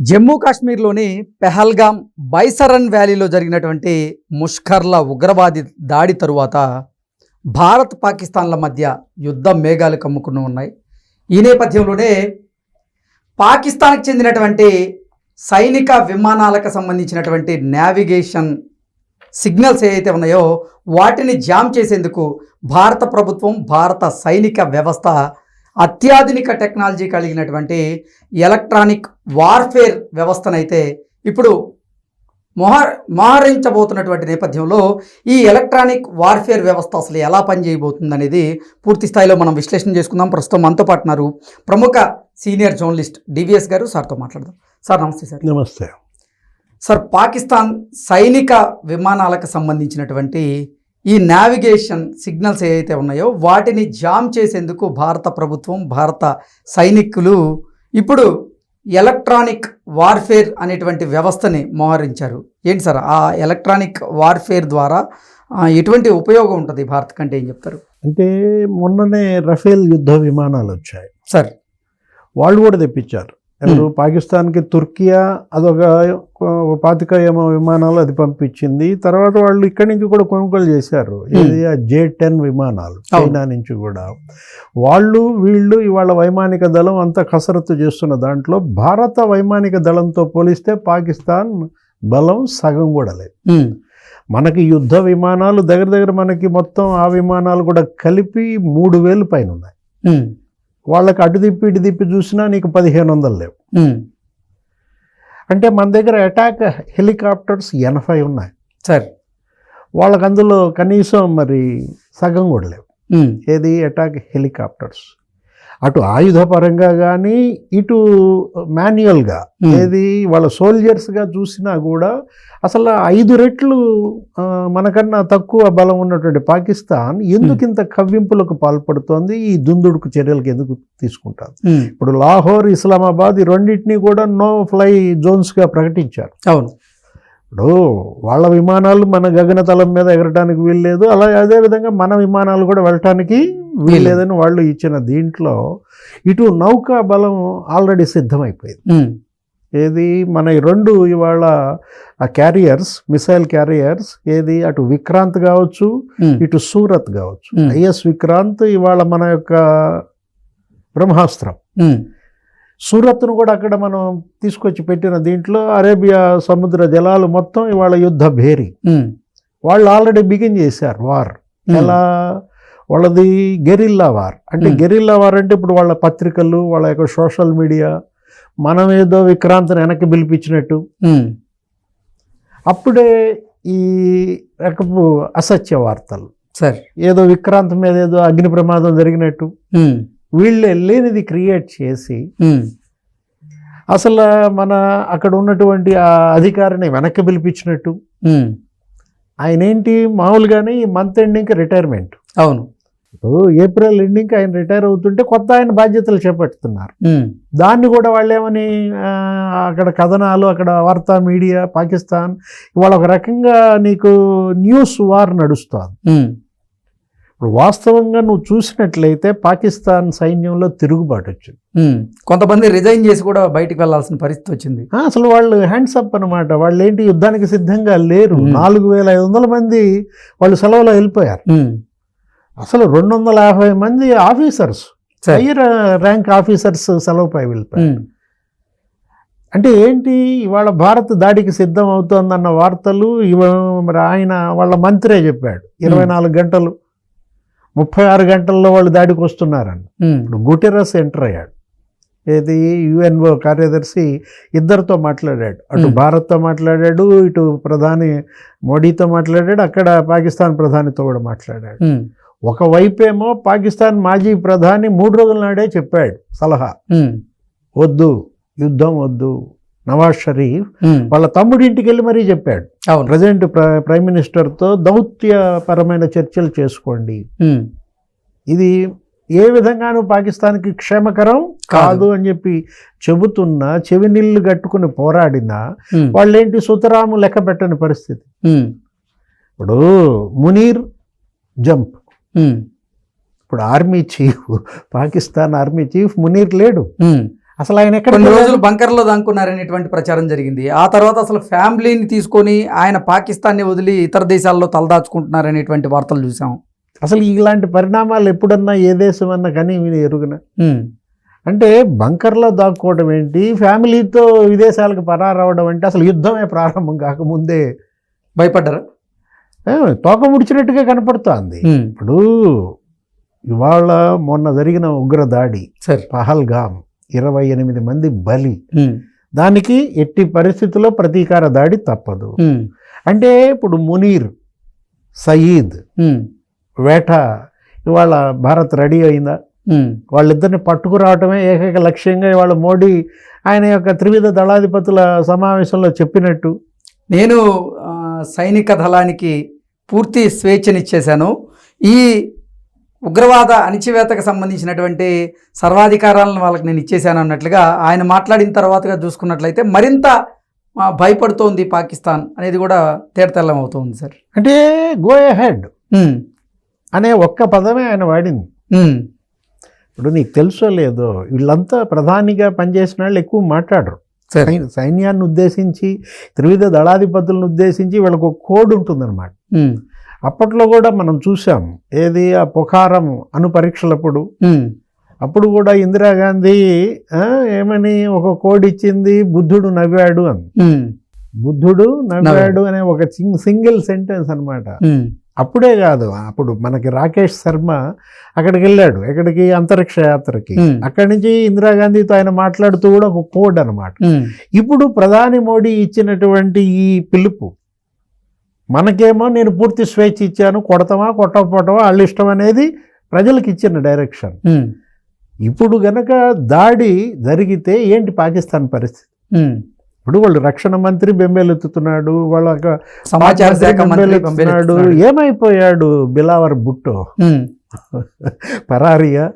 జమ్మూ కాశ్మీర్లోని పెహల్గాం బైసరన్ వ్యాలీలో జరిగినటువంటి ముష్కర్ల ఉగ్రవాది దాడి తరువాత భారత్ పాకిస్తాన్ల మధ్య యుద్ధ మేఘాలు కమ్ముకుని ఉన్నాయి. ఈ నేపథ్యంలోనే పాకిస్తాన్కి చెందినటువంటి సైనిక విమానాలకు సంబంధించినటువంటి నావిగేషన్ సిగ్నల్స్ ఏవైతే ఉన్నాయో వాటిని జామ్ చేసేందుకు భారత ప్రభుత్వం భారత సైనిక వ్యవస్థ అత్యాధునిక టెక్నాలజీ కలిగినటువంటి ఎలక్ట్రానిక్ వార్ఫేర్ వ్యవస్థనైతే ఇప్పుడు మొహర్ మోహరించబోతున్నటువంటి నేపథ్యంలో ఈ ఎలక్ట్రానిక్ వార్ఫేర్ వ్యవస్థ అసలు ఎలా పనిచేయబోతుంది అనేది పూర్తి స్థాయిలో మనం విశ్లేషణ చేసుకుందాం. ప్రస్తుతం మనతో పాటు ఉన్నారు ప్రముఖ సీనియర్ జర్నలిస్ట్ డివిఎస్ గారు. సార్తో మాట్లాడదాం. సార్ నమస్తే సార్. నమస్తే. సార్ పాకిస్తాన్ సైనిక విమానాలకు సంబంధించినటువంటి ఈ నావిగేషన్ సిగ్నల్స్ ఏవైతే ఉన్నాయో వాటిని జామ్ చేసేందుకు భారత ప్రభుత్వం భారత సైనికులు ఇప్పుడు ఎలక్ట్రానిక్ వార్ఫేర్ అనేటువంటి వ్యవస్థని మోహరించారు. ఏంటి సార్? ఆ ఎలక్ట్రానిక్ వార్ఫేర్ ద్వారా ఎటువంటి ఉపయోగం ఉంటుంది భారత్ కంటే ఏం చెప్తారు? అంటే మొన్ననే రఫేల్ యుద్ధ విమానాలు వచ్చాయి. సార్. వాళ్ళు కూడా తెప్పించారు. ఎవరు? పాకిస్తాన్కి తుర్కియా అదొక పాతిక ఏమో విమానాలు అది పంపించింది. తర్వాత వాళ్ళు ఇక్కడి నుంచి కూడా కొనుగోలు చేశారు. ఇది ఆ జే టెన్ విమానాలు చైనా నుంచి కూడా. వాళ్ళు వీళ్ళు ఇవాళ వైమానిక దళం అంతా కసరత్తు చేస్తున్న దాంట్లో భారత వైమానిక దళంతో పోలిస్తే పాకిస్తాన్ బలం సగం కూడా లేదు. మనకి యుద్ధ విమానాలు దగ్గర దగ్గర మనకి మొత్తం ఆ విమానాలు కూడా కలిపి మూడు వేలు పైన ఉన్నాయి. వాళ్ళకి అటు తిప్పి ఇటు తిప్పి చూసినా నీకు పదిహేను వందలు లేవు. అంటే మన దగ్గర అటాక్ హెలికాప్టర్స్ ఎనభై ఉన్నాయి. సార్. వాళ్ళకి అందులో కనీసం మరి సగం కూడా లేవు. ఏది? అటాక్ హెలికాప్టర్స్ అటు ఆయుధపరంగా కానీ ఇటు మాన్యువల్గా ఏది వాళ్ళ సోల్జర్స్గా చూసినా కూడా అసలు ఐదు రెట్లు మనకన్నా తక్కువ బలం ఉన్నటువంటి పాకిస్తాన్ ఎందుకు ఇంత కవ్వింపులకు పాల్పడుతోంది? ఈ దుందుడుకు చర్యలకు ఎందుకు తీసుకుంటారు? ఇప్పుడు లాహోర్ ఇస్లామాబాద్ ఈ రెండింటినీ కూడా నో ఫ్లై జోన్స్గా ప్రకటించారు. అవును. ఇప్పుడు వాళ్ళ విమానాలు మన గగనతలం మీద ఎగరటానికి వీల్లేదు. అలా అదేవిధంగా మన విమానాలు కూడా వెళ్ళటానికి వీల్లేదని వాళ్ళు ఇచ్చిన దీంట్లో ఇటు నౌకా బలం ఆల్రెడీ సిద్ధమైపోయింది. ఏది మన రెండు ఇవాళ క్యారియర్స్ మిసైల్ క్యారియర్స్ ఏది అటు విక్రాంత్ కావచ్చు ఇటు సూరత్ కావచ్చు. ఐఎస్ విక్రాంత్ ఇవాళ మన యొక్క బ్రహ్మాస్త్రం. సూరత్ను కూడా అక్కడ మనం తీసుకొచ్చి పెట్టిన దీంట్లో అరేబియా సముద్ర జలాలు మొత్తం ఇవాళ యుద్ధ భేరి. వాళ్ళు ఆల్రెడీ బిగిన్ చేశారు వార్. ఎలా వాళ్ళది గెరిల్లా వార్. అంటే. గెరిల్లా వార్ అంటే ఇప్పుడు వాళ్ళ పత్రికలు వాళ్ళ యొక్క సోషల్ మీడియా మనం ఏదో విక్రాంత్ని వెనక్కి పిలిపించినట్టు. అప్పుడే ఈ రకపు అసత్య వార్తలు. సార్. ఏదో విక్రాంత్ మీద ఏదో అగ్ని ప్రమాదం జరిగినట్టు. వీళ్ళే లేనిది క్రియేట్ చేసి అసలు మన అక్కడ ఉన్నటువంటి ఆ అధికారిని వెనక్కి పిలిపించినట్టు. ఆయన ఏంటి మామూలుగానే ఈ మంత్ ఎండింగ్కి రిటైర్మెంట్. అవును. ఇప్పుడు ఏప్రిల్ ఎండింగ్కి ఆయన రిటైర్ అవుతుంటే కొత్త ఆయన బాధ్యతలు చేపడుతున్నారు. దాన్ని కూడా వాళ్ళు ఏమని ఆ, అక్కడ కథనాలు అక్కడ వార్తా మీడియా పాకిస్తాన్ ఇవాళ ఒక రకంగా నీకు న్యూస్ వార్ నడుస్తోంది. ఇప్పుడు వాస్తవంగా నువ్వు చూసినట్లయితే పాకిస్తాన్ సైన్యంలో తిరుగుబాటు వచ్చింది. కొంతమంది రిజైన్ చేసి కూడా బయటికి వెళ్ళాల్సిన పరిస్థితి వచ్చింది. అసలు వాళ్ళు హ్యాండ్స్ అప్ అనమాట వాళ్ళు ఏంటి యుద్ధానికి సిద్ధంగా లేరు. నాలుగు వేల ఐదు వందల మంది వాళ్ళు సెలవులో వెళ్ళిపోయారు. అసలు రెండు వందల యాభై మంది ఆఫీసర్స్ సరే. హైయర్ ర్యాంక్ ఆఫీసర్స్ సెలవుపై వెళ్ళిపోయారు అంటే ఏంటి? ఇవాళ భారత్ దాడికి సిద్ధం అవుతోందన్న వార్తలు ఇవ మరి ఆయన వాళ్ళ మంత్రే చెప్పాడు. ఇరవై నాలుగు గంటలు ముప్పై ఆరు గంటల్లో వాళ్ళు దాడికి వస్తున్నారని. ఇప్పుడు గుటెరస్ ఎంటర్ అయ్యాడు. ఏది? యుఎన్ఓ కార్యదర్శి ఇద్దరితో మాట్లాడాడు. అటు. భారత్తో మాట్లాడాడు ఇటు ప్రధాని మోడీతో మాట్లాడాడు అక్కడ పాకిస్తాన్ ప్రధానితో కూడా మాట్లాడాడు. ఒకవైపేమో పాకిస్తాన్ మాజీ ప్రధాని మూడు రోజుల నాడే చెప్పాడు సలహా. వద్దు యుద్ధం వద్దు నవాజ్ షరీఫ్ వాళ్ళ తమ్ముడి ఇంటికి వెళ్ళి మరీ చెప్పాడు. ప్రజెంట్ ప్ర- ప్రైమ్ మినిస్టర్తో దౌత్యపరమైన చర్చలు చేసుకోండి. ఇది ఏ విధంగానూ పాకిస్తాన్కి క్షేమకరం కాదు. అని చెప్పి చెబుతున్నా చెవి నీళ్ళు కట్టుకుని పోరాడినా వాళ్ళేంటి సుతరాము లెక్క పెట్టని పరిస్థితి? ఇప్పుడు మునీర్ జంప్. ఇప్పుడు army chief Pakistan army chief Munir లేడు. అసలు ఆయన ఎక్కడ కొన్ని రోజులు బంకర్లో దాక్కున్నారనేటువంటి ప్రచారం జరిగింది. ఆ తర్వాత అసలు ఫ్యామిలీని తీసుకొని ఆయన పాకిస్తాన్ని వదిలి ఇతర దేశాల్లో తలదాచుకుంటున్నారనేటువంటి వార్తలు చూసాం. అసలు ఇలాంటి పరిణామాలు ఎప్పుడన్నా ఏ దేశం అన్నా కానీ ఎరుగున? అంటే బంకర్లో దాక్కోవడం ఏంటి? ఫ్యామిలీతో విదేశాలకు పరారవడం అంటే అసలు యుద్ధమే ప్రారంభం కాకముందే. భయపడ్డారా? తోక ముడిచినట్టుగా కనపడుతోంది. ఇప్పుడు ఇవాళ మొన్న జరిగిన ఉగ్ర దాడి సరే. పహల్గామ్ ఇరవై ఎనిమిది మంది బలి. దానికి ఎట్టి పరిస్థితుల్లో ప్రతీకార దాడి తప్పదు. అంటే ఇప్పుడు మునీర్ సయీద్ వేట ఇవాళ భారత్ రెడీ అయిందా? వాళ్ళిద్దరిని పట్టుకురావటమే ఏకైక లక్ష్యంగా ఇవాళ మోడీ ఆయన యొక్క త్రివిధ దళాధిపతుల సమావేశంలో చెప్పినట్టు. నేను సైనిక దళానికి పూర్తి స్వేచ్ఛనిచ్చేశాను. ఈ ఉగ్రవాద అణిచివేతకు సంబంధించినటువంటి సర్వాధికారాలను వాళ్ళకి నేను ఇచ్చేశాను అన్నట్లుగా ఆయన మాట్లాడిన తర్వాతగా చూసుకున్నట్లయితే మరింత భయపడుతోంది పాకిస్తాన్ అనేది కూడా తేటతెల్లం అవుతోంది సార్. అంటే గో హెడ్ అనే ఒక్క పదమే ఆయన వాడింది. ఇప్పుడు నీకు తెలుసో లేదో వీళ్ళంతా ప్రధానిగా పనిచేసిన వాళ్ళు ఎక్కువ మాట్లాడరు. సైన్యాన్ని ఉద్దేశించి త్రివిధ దళాధిపతులను ఉద్దేశించి వీళ్ళకు ఒక కోడ్ ఉంటుందన్నమాట. అప్పట్లో కూడా మనం చూసాం ఏది ఆ పొఖారం అణు పరీక్షలప్పుడు. అప్పుడు కూడా ఇందిరాగాంధీ ఆ, ఏమని ఒక కోడ్ ఇచ్చింది బుద్ధుడు నవ్వాడు అని. బుద్ధుడు నవ్వాడు. అనే ఒక సింగ్- సింగిల్ సెంటెన్స్ అన్నమాట. ఉమ్, అప్పుడే కాదు అప్పుడు మనకి రాకేష్ శర్మ అక్కడికి వెళ్ళాడు ఎక్కడికి? అంతరిక్ష యాత్రకి. అక్కడి నుంచి ఇందిరాగాంధీతో ఆయన మాట్లాడుతూ కూడా ఒక కోడ్ అన్నమాట. ఉమ్, ఇప్పుడు ప్రధాని మోడీ ఇచ్చినటువంటి ఈ పిలుపు మనకేమో నేను పూర్తి స్వేచ్ఛ ఇచ్చాను కొడతామా కొట్టకపోవటమా వాళ్ళ ఇష్టం అనేది ప్రజలకు ఇచ్చిన డైరెక్షన్. ఇప్పుడు గనక దాడి జరిగితే ఏంటి పాకిస్తాన్ పరిస్థితి. ఇప్పుడు వాళ్ళు రక్షణ మంత్రి బెంబేలెత్తుతున్నాడు వాళ్ళ సమాచార శాఖ పంపేస్తున్నాడు. ఏమైపోయాడు బిలావర్ ఉమ్, పరారియా?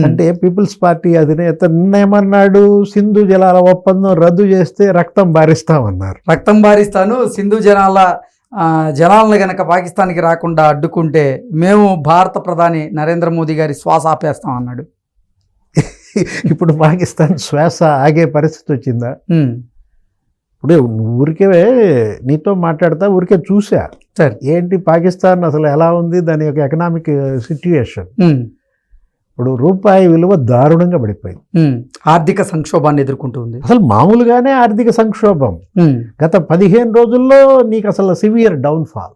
అంటే పీపుల్స్ పార్టీ అధినేత నిన్నేమన్నాడు? సింధు జలాల ఒప్పందం రద్దు చేస్తే రక్తం బారిస్తామన్నారు. రక్తం బారిస్తాను సింధు జనాల ఆ, జనాలను గనక పాకిస్తాన్కి రాకుండా అడ్డుకుంటే మేము భారత ప్రధాని నరేంద్ర మోదీ గారి శ్వాస ఆపేస్తాం అన్నాడు ఇప్పుడు పాకిస్తాన్ శ్వాస ఆగే పరిస్థితి వచ్చిందా? ఇప్పుడు ఊరికే నీతో మాట్లాడతా ఊరికే చూసా. సరే. ఏంటి పాకిస్తాన్ అసలు ఎలా ఉంది? దాని యొక్క ఎకనామిక్ సిట్యుయేషన్ ఉమ్, ఇప్పుడు రూపాయి విలువ దారుణంగా పడిపోయింది. ఆర్థిక సంక్షోభాన్ని ఎదుర్కొంటుంది అసలు మామూలుగానే ఆర్థిక సంక్షోభం. గత పదిహేను రోజుల్లో నీకు అసలు సివియర్ డౌన్ఫాల్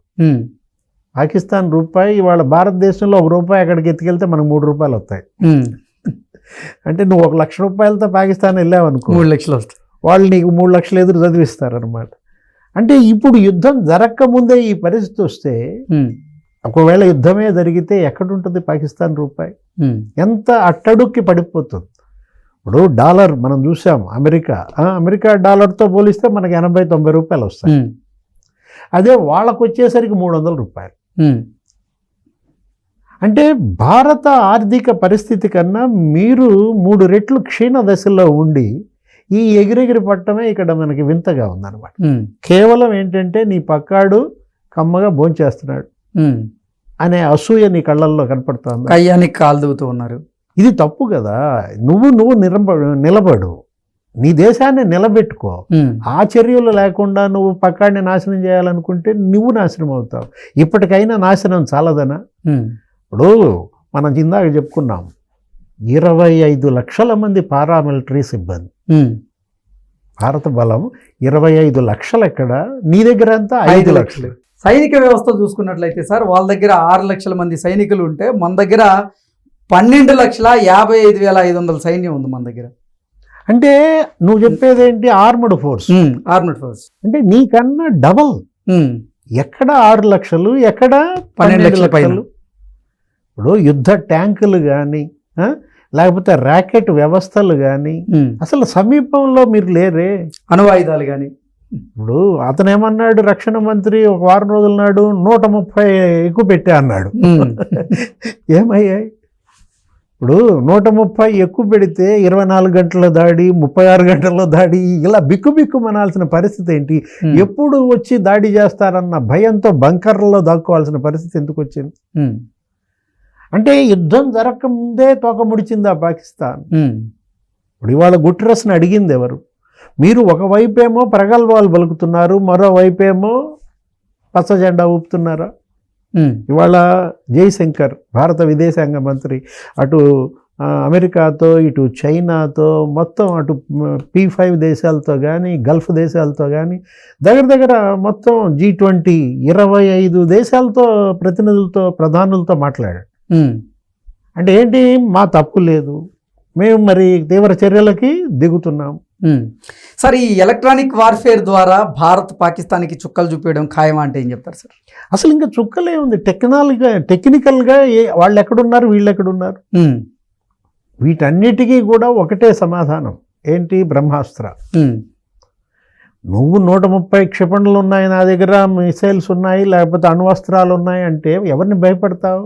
పాకిస్తాన్ రూపాయి ఇవాళ భారతదేశంలో ఒక రూపాయి అక్కడికి ఎత్తుకెళ్తే మనకు మూడు రూపాయలు వస్తాయి. అంటే నువ్వు ఒక లక్ష రూపాయలతో పాకిస్తాన్ వెళ్ళావనుకో. మూడు లక్షలు వస్తాయి. వాళ్ళు నీకు మూడు లక్షలు ఎదురు చదివిస్తారనమాట అంటే ఇప్పుడు యుద్ధం జరక్క ముందే ఈ పరిస్థితి వస్తే ఒకవేళ యుద్ధమే జరిగితే ఎక్కడుంటుంది పాకిస్తాన్ రూపాయి? ఎంత అట్టడుక్కి పడిపోతుంది. ఇప్పుడు డాలర్ మనం చూసాం అమెరికా. అమెరికా డాలర్తో పోలిస్తే మనకి ఎనభై తొంభై రూపాయలు వస్తాయి. అదే వాళ్ళకు వచ్చేసరికి మూడు వందల రూపాయలు. అంటే భారత ఆర్థిక పరిస్థితి కన్నా మీరు మూడు రెట్లు క్షీణ దశలో ఉండి ఈ ఎగిరెగిరి పట్టమే ఇక్కడ మనకి వింతగా ఉందన్నమాట. కేవలం ఏంటంటే నీ పక్కాడు కమ్మగా భోంచేస్తున్నాడు. అనే అసూయ నీ కళ్ళల్లో కనపడుతుంది. కయ్యానికి కాలు దిగుతూ ఉన్నారు. ఇది తప్పు కదా. నువ్వు నువ్వు నిలబ నిలబడు. నీ దేశాన్ని నిలబెట్టుకో. ఆ చర్యలు లేకుండా నువ్వు పక్కాడిని నాశనం చేయాలనుకుంటే నువ్వు నాశనం అవుతావు. ఇప్పటికైనా నాశనం చాలదనా? ఇప్పుడు మనం ఇందాక చెప్పుకున్నాం ఇరవై ఐదు లక్షల మంది పారామిలిటరీ సిబ్బంది. భారత బలం ఇరవై ఐదు లక్షలు ఎక్కడ? నీ దగ్గర అంతా ఐదు లక్షలు. సైనిక వ్యవస్థ చూసుకున్నట్లయితే సార్ వాళ్ళ దగ్గర ఆరు లక్షల మంది సైనికులు ఉంటే మన దగ్గర పన్నెండు లక్షల యాభై ఐదు వేల ఐదు వందల సైన్యం ఉంది మన దగ్గర. అంటే నువ్వు చెప్పేది ఏంటి? ఆర్మడ్ ఫోర్స్ ఆర్మడ్ ఫోర్స్ అంటే నీకన్నా డబల్ ఎక్కడ ఆరు లక్షలు? ఎక్కడ? పన్నెండు లక్షల పైన. లక్షలు. ఇప్పుడు యుద్ధ ట్యాంకులు కానీ లేకపోతే ర్యాకెట్ వ్యవస్థలు కానీ అసలు సమీపంలో మీరు లేరే? అణువాయుధాలు కానీ ఇప్పుడు అతను ఏమన్నాడు రక్షణ మంత్రి ఒక వారం రోజుల నాడు నూట ముప్పై ఎక్కువ పెట్టా అన్నాడు. ఏమయ్యాయి ఇప్పుడు నూట ముప్పై ఎక్కువ పెడితే ఇరవై నాలుగు గంటల దాడి ముప్పై ఆరు గంటల దాడి ఇలా బిక్కు బిక్కు మనాల్సిన పరిస్థితి ఏంటి? ఎప్పుడు వచ్చి దాడి చేస్తారన్న భయంతో బంకర్లలో దాక్కోవాల్సిన పరిస్థితి ఎందుకు వచ్చింది? అంటే యుద్ధం జరగక ముందే తోక ముడిచిందా పాకిస్తాన్? ఇప్పుడు ఇవాళ గుట్రస్ని అడిగింది ఎవరు? మీరు ఒకవైపేమో ప్రగల్భాలు పలుకుతున్నారు మరోవైపేమో పచ్చ జెండా ఊపుతున్నారా? ఇవాళ జైశంకర్ భారత విదేశాంగ మంత్రి అటు అమెరికాతో ఇటు చైనాతో మొత్తం అటు పీ ఫైవ్ దేశాలతో కానీ గల్ఫ్ దేశాలతో కానీ దగ్గర దగ్గర మొత్తం జీ ట్వంటీ ఇరవై ఐదు దేశాలతో ప్రతినిధులతో ప్రధానులతో మాట్లాడాడు. అంటే ఏంటి? మా తప్పు లేదు. మేము మరి తీవ్ర చర్యలకి దిగుతున్నాం. సార్ ఈ ఎలక్ట్రానిక్ వార్ఫేర్ ద్వారా భారత్ పాకిస్తాన్కి చుక్కలు చూపించడం ఖాయమా అంటే ఏం చెప్తారు సార్? అసలు ఇంకా చుక్కలే ఉంది. టెక్నాలజీగా టెక్నికల్గా ఏ వాళ్ళు ఎక్కడున్నారు వీళ్ళు ఎక్కడున్నారు? వీటన్నిటికీ కూడా ఒకటే సమాధానం. ఏంటి? బ్రహ్మాస్త్ర. నువ్వు నూట ముప్పై క్షిపణులు ఉన్నాయి నా దగ్గర మిసైల్స్ ఉన్నాయి లేకపోతే అణ్వస్త్రాలు ఉన్నాయి అంటే ఎవరిని భయపడతావు?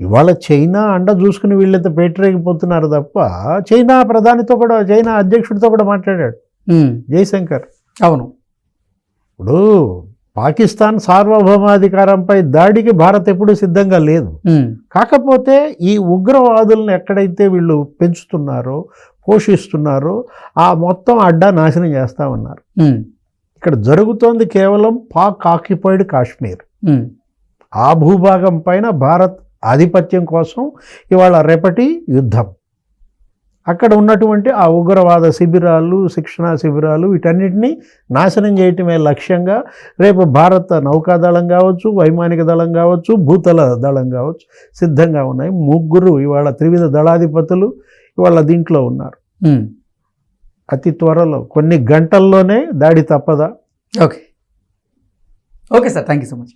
ఇవాళ చైనా అండ చూసుకుని వీళ్ళైతే పేటరేగిపోతున్నారు తప్ప చైనా ప్రధానితో కూడా చైనా అధ్యక్షుడితో కూడా మాట్లాడాడు. జయశంకర్. అవును. ఇప్పుడు పాకిస్తాన్ సార్వభౌమాధికారంపై దాడికి భారత్ ఎప్పుడూ సిద్ధంగా లేదు. కాకపోతే ఈ ఉగ్రవాదులను ఎక్కడైతే వీళ్ళు పెంచుతున్నారో పోషిస్తున్నారో ఆ మొత్తం అడ్డా నాశనం చేస్తా ఉన్నారు ఉమ్, ఇక్కడ జరుగుతోంది కేవలం పాక్ ఆక్యుపైడ్ కాశ్మీర్. ఆ భూభాగం పైన భారత్ ఆధిపత్యం కోసం ఇవాళ రేపటి యుద్ధం. అక్కడ ఉన్నటువంటి ఆ ఉగ్రవాద శిబిరాలు శిక్షణా శిబిరాలు వీటన్నిటిని నాశనం చేయటమే లక్ష్యంగా రేపు భారత నౌకాదళం కావచ్చు వైమానిక దళం కావచ్చు భూతల దళం కావచ్చు సిద్ధంగా ఉన్నాయి. ముగ్గురు ఇవాళ త్రివిధ దళాధిపతులు ఇవాళ దీంట్లో ఉన్నారు. అతి త్వరలో కొన్ని గంటల్లోనే దాడి తప్పదా? Okay. Okay sir thank you so much.